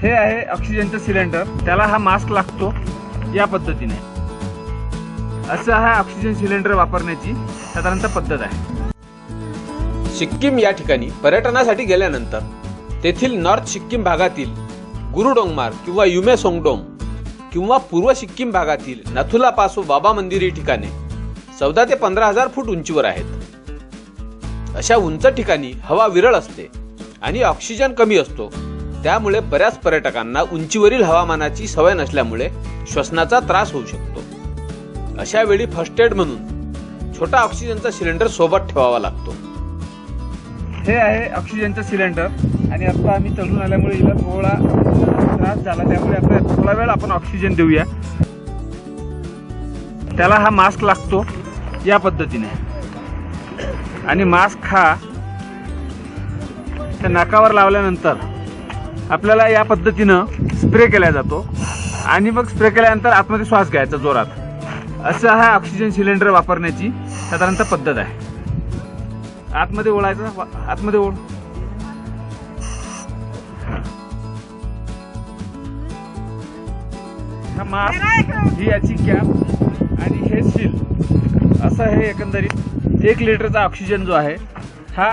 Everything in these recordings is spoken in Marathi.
हे आहे ऑक्सिजनचं सिलेंडर त्याला हा मास्क लागतो या पद्धतीने. असं हा ऑक्सिजन सिलेंडर वापरण्याची साधारणतः पद्धत आहे. सिक्कीम या ठिकाणी पर्यटनासाठी गेल्यानंतर तेथील नॉर्थ सिक्कीम भागातील गुरुडोंगमार किंवा युमे सोंगडोंग किंवा पूर्व सिक्कीम भागातील नथुला पासो बाबा मंदिर ही ठिकाणे चौदा ते पंधरा हजार फूट उंचीवर आहेत. अशा उंच ठिकाणी हवा विरळ असते आणि ऑक्सिजन कमी असतो. त्यामुळे बऱ्याच पर्यटकांना उंचीवरील हवामानाची सवय नसल्यामुळे श्वसनाचा त्रास होऊ शकतो. अशा वेळी फर्स्ट एड म्हणून छोटा ऑक्सिजनचा सिलेंडर सोबत ठेवावा लागतो. हे आहे ऑक्सिजनचं सिलेंडर आणि आता आम्ही चढून आल्यामुळे हिला थोडा त्रास झाला त्यामुळे आता थोडा वेळ आपण ऑक्सिजन देऊया. त्याला हा मास्क लागतो या पद्धतीने. आणि मास्क हा त्या नाकावर लावल्यानंतर आपल्याला या पद्धतीनं स्प्रे केला जातो. आणि मग स्प्रे केल्यानंतर आतमध्ये श्वास घ्यायचा जोरात. असं हा ऑक्सिजन सिलेंडर वापरण्याची साधारणतः पद्धत आहे. आतमध्ये ओढायचं आतमध्ये ओढ. हा मास्क ही याची कॅप आणि हे सील असं हे एकंदरीत. एक लिटरचा ऑक्सिजन जो आहे हा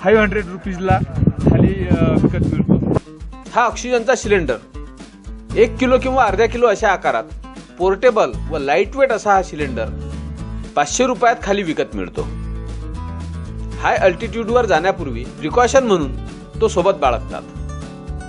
फाईव्ह हंड्रेड रुपीजला खाली विकत मिळतो. हा ऑक्सिजनचा सिलेंडर. एक किलो किंवा अर्ध्या किलो अशा आकारात पोर्टेबल व लाइट वेट असा हा सिलेंडर पाचशे रुपयात खाली विकत मिळतो. हाय अल्टिट्यूडवर जाण्यापूर्वी प्रिकॉशन म्हणून तो सोबत बाळगतात.